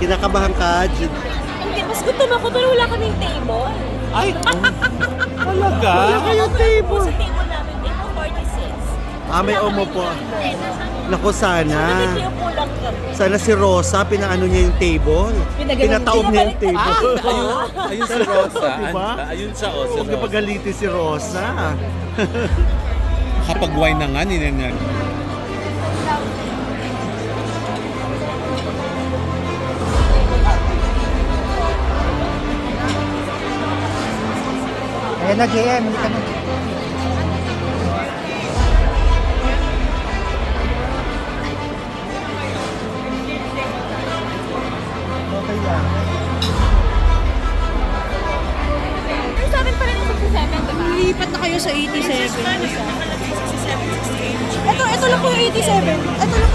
Kinakabahan ka, Jin. Hindi, mas gutom ako pero wala kaming table. Ay, talaga? Wala kayong Sa table. table namin, table 46. Ah, may umo po. Naku, sana. Nagkikiupo lang kami. Sana si Rosa, pinaano niya yung table. Pinataob niya yung table. Ah, ayun, ayun si Rosa. Diba? Ayun siya, oh, si Huwag Rosa. pagalitin si Rosa. Kapag wine na nga, ninanyan. Ayan na, JM. Hindi ka na. Okay lang. Pero sa amin pa rin yung 67, diba? Lipat na kayo sa 87. Ito, ito lang po yung 87. Ito lang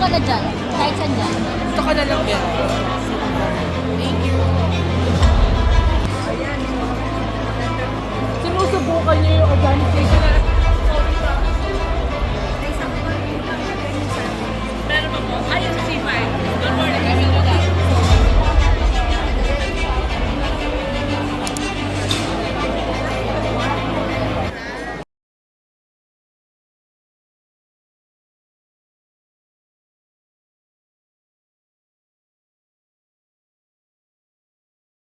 ka na dyan. Kahit saan dyan. Ito ka na lang yan.